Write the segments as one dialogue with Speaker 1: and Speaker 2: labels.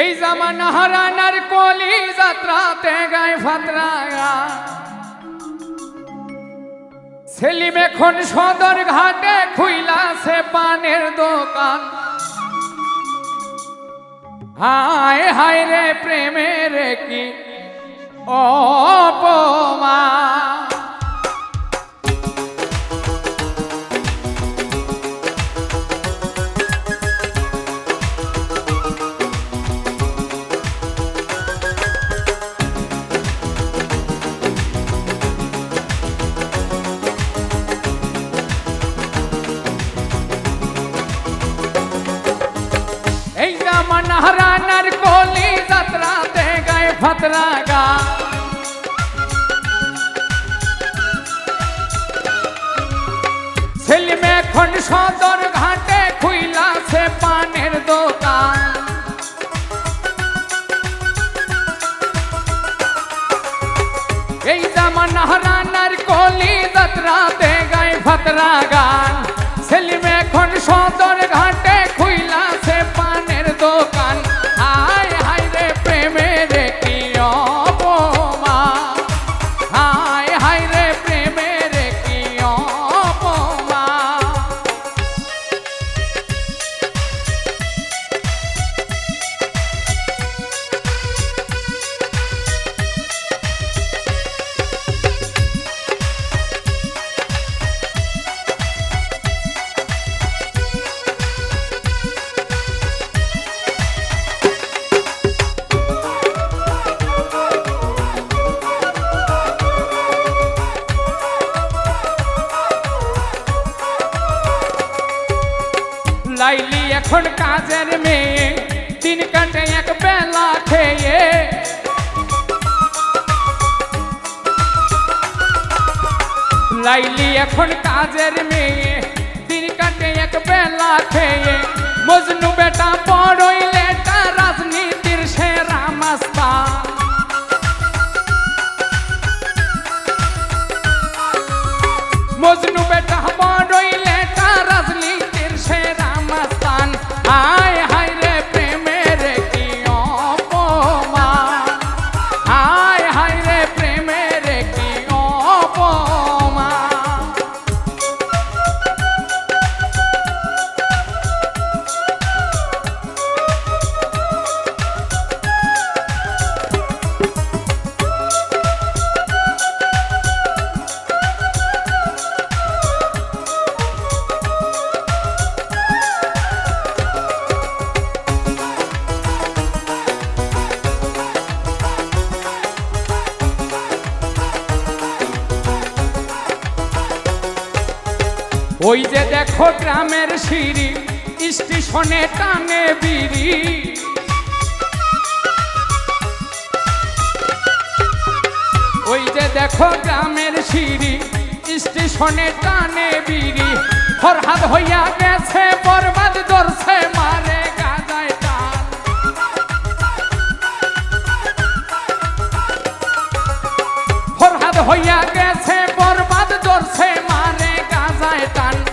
Speaker 1: এই জামানা হারানার কলি যাত্রাতে গায়ে ফাতরা সেলিম এখন সদর ঘাটে খুইলাছে পানের দোকান। হায় হায় রে প্রেমের কি অপমা জামান হারানার কলি যাত্রাতে গায়ে ফাতরা গা। সেলিম এখন সদর ঘাটে খুইলাছে পানের দোকান। এই জামান হারানার কলি যাত্রাতে গায়ে ফাতরা গান এখন কাজের মেয়ে দিন কাটে এক বেলা খেয়ে লাইলি এখন কাজের মেয়ে দিন কাটে এক বেলা খেয়ে মজনু বেটা বড়ই ওই যে দেখো গ্রামের সিঁড়ি, স্টেশনে টানে বিড়ি। ওই যে দেখো গ্রামের সিঁড়ি, স্টেশনে টানে বিড়ি। ফরহাদ হইয়া গেছে, বরবাদ ধরছে, মারে ফরহাদ হইয়া গেছে মারে গাজায় টান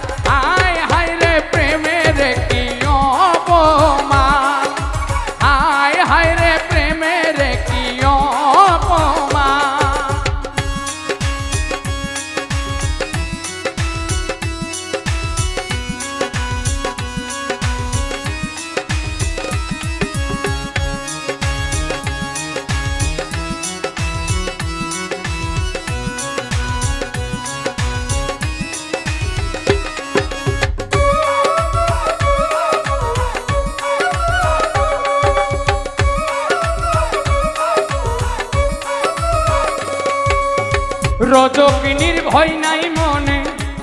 Speaker 1: রজকিনীর ভয় নাই মনে,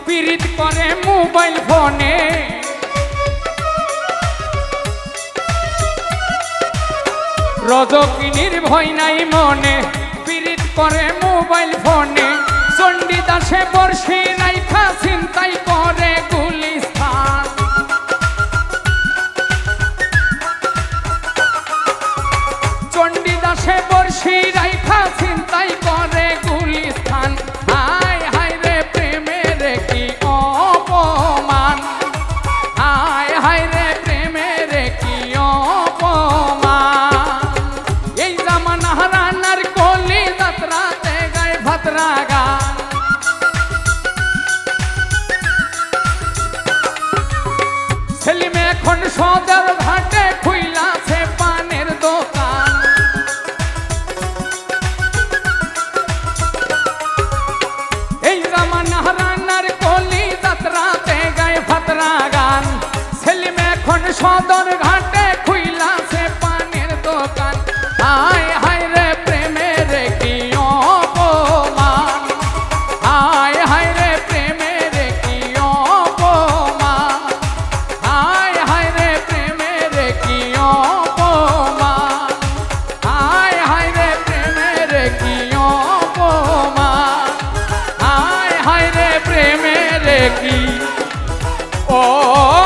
Speaker 1: পীড়িত করে মোবাইল ফোনে। রজকিনীর ভয় নাই মনে, পীড়িত করে মোবাইল ফোনে। চণ্ডীদাসে বর্ষি রাইখা চিন্তাই করে সদর ঘাটে খুইলাছে পানের দোকান। এই জামানা রান্নার কলি যাত্রাতে গায়ে ফাতরা গান সেলিম এখন সদর oh.